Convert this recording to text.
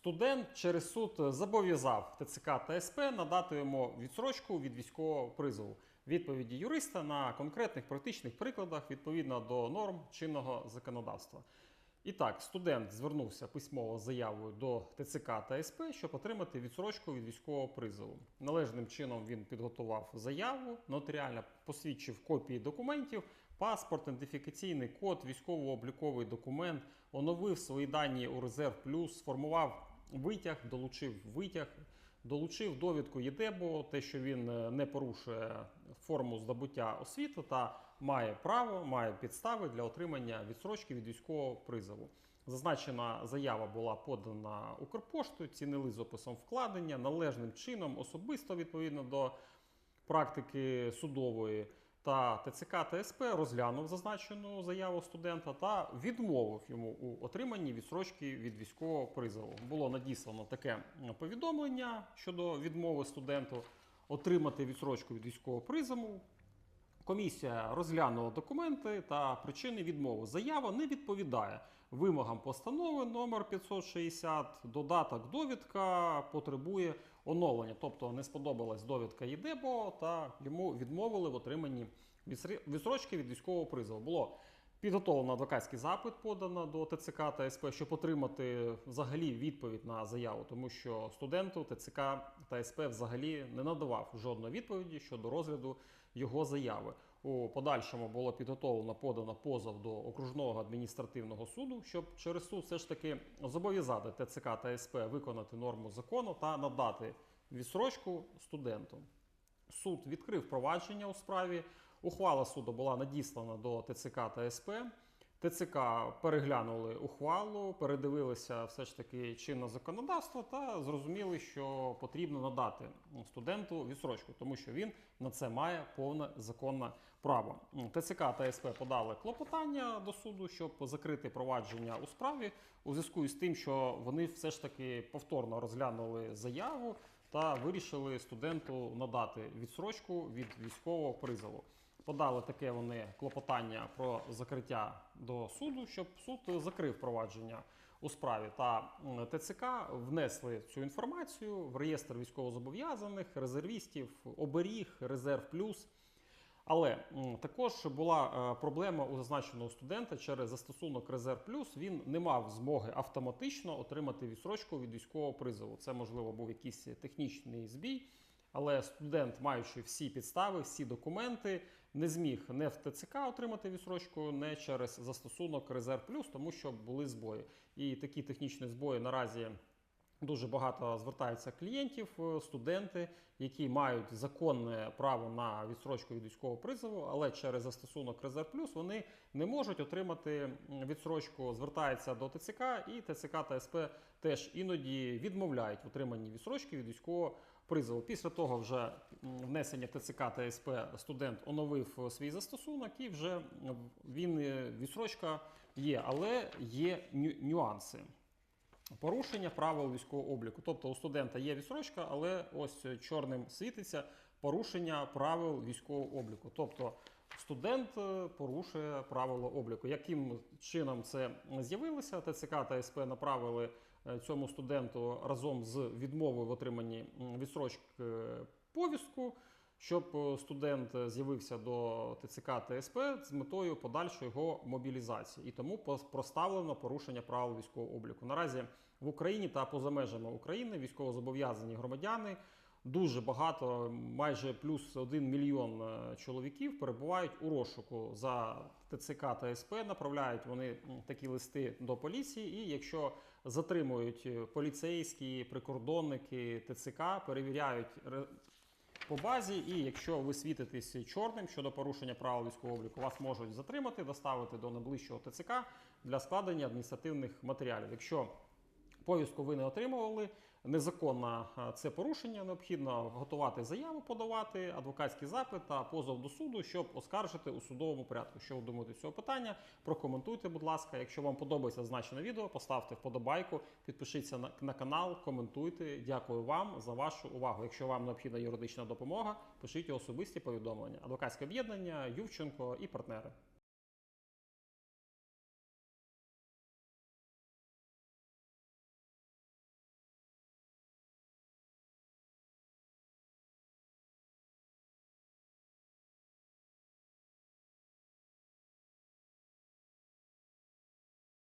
Студент через суд зобов'язав ТЦК та СП надати йому відсрочку від військового призову. Відповіді юриста на конкретних практичних прикладах відповідно до норм чинного законодавства. І так, студент звернувся письмово заявою до ТЦК та СП, щоб отримати відсрочку від військового призову. Належним чином він підготував заяву, нотаріально посвідчив копії документів, паспорт, ідентифікаційний код, військово-обліковий документ, оновив свої дані у резерв плюс, сформував витяг, долучив витяг. Долучив довідку ЄДЕБО, те, що він е, не порушує форму здобуття освіти та має право, має підстави для отримання відсрочки від військового призову. Зазначена заява була подана Укрпоштою, цінили з описом вкладення належним чином, особисто відповідно до практики судової. Та ТЦК та СП розглянув зазначену заяву студента та відмовив йому у отриманні відсрочки від військового призову. Було надіслано таке повідомлення щодо відмови студенту отримати відсрочку від військового призову. Комісія розглянула документи та причини відмови. Заява не відповідає вимогам постанови номер 560. Додаток довідка потребує оновлення, тобто не сподобалась довідка ЄДЕБО та йому відмовили в отриманні відсрочки від військового призову. Було підготовлено адвокатський запит, подано до ТЦК та СП, щоб отримати взагалі відповідь на заяву, тому що студенту ТЦК та СП взагалі не надавав жодної відповіді щодо розгляду його заяви. У подальшому було підготовлено подано позов до окружного адміністративного суду, щоб через суд все ж таки зобов'язати ТЦК та СП виконати норму закону та надати відсрочку студенту. Суд відкрив провадження у справі. Ухвала суду була надіслана до ТЦК та СП. ТЦК переглянули ухвалу, передивилися все ж таки чинне законодавство та зрозуміли, що потрібно надати студенту відсрочку, тому що він на це має повне законне право. ТЦК та СП подали клопотання до суду, щоб закрити провадження у справі у зв'язку з тим, що вони все ж таки повторно розглянули заяву та вирішили студенту надати відсрочку від військового призову. Подали таке вони клопотання про закриття до суду, щоб суд закрив провадження у справі. Та ТЦК внесли цю інформацію в реєстр військовозобов'язаних, резервістів, оберіг, резерв плюс. Але також була е, проблема у зазначеного студента через застосунок Резерв Плюс. Він не мав змоги автоматично отримати відсрочку від військового призову. Це можливо був якийсь технічний збій. Але студент, маючи всі підстави, всі документи, не зміг не в ТЦК отримати відсрочку, не через застосунок Резерв Плюс, тому що були збої. І такі технічні збої наразі Дуже багато звертаються клієнтів, е, студенти, які мають законне право на відсрочку від військового призову, але через застосунок Резерв Плюс вони не можуть отримати відсрочку, звертаються до ТЦК, і ТЦК та СП теж іноді відмовляють в отриманні відсрочки від військового призову. Після того вже внесення ТЦК та СП студент оновив е, свій застосунок, і вже він е, відсрочка є, але є ню- нюанси. Порушення правил військового обліку. Тобто у студента є відсрочка, але ось чорним світиться порушення правил військового обліку. Тобто студент е, порушує правила обліку. Яким чином це з'явилося? ТЦК та СП направили е, цьому студенту разом з відмовою в отриманні відсрочки е, повістку. Щоб е, студент е, з'явився до ТЦК та СП з метою подальшої його мобілізації, і тому проставлено порушення правил військового обліку. Наразі в Україні та поза межами України військовозобов'язані громадяни дуже багато, майже плюс один мільйон е, чоловіків перебувають у розшуку за ТЦК та СП. Направляють вони такі листи до поліції. І якщо затримують поліцейські, прикордонники, ТЦК, перевіряють ре- по базі, і якщо ви світитесь чорним щодо порушення правил військового обліку, вас можуть затримати, доставити до найближчого ТЦК для складення адміністративних матеріалів. Якщо повістку ви не отримували, незаконне це порушення, необхідно готувати заяву, подавати, адвокатський запит та позов до суду, щоб оскаржити у судовому порядку. Що ви думаєте з цього питання? Прокоментуйте, будь ласка. Якщо вам подобається зазначене відео, поставте вподобайку, підпишіться на, на канал, коментуйте. Дякую вам за вашу увагу. Якщо вам необхідна юридична допомога, пишіть особисті повідомлення. Адвокатське об'єднання, Ювченко і партнери.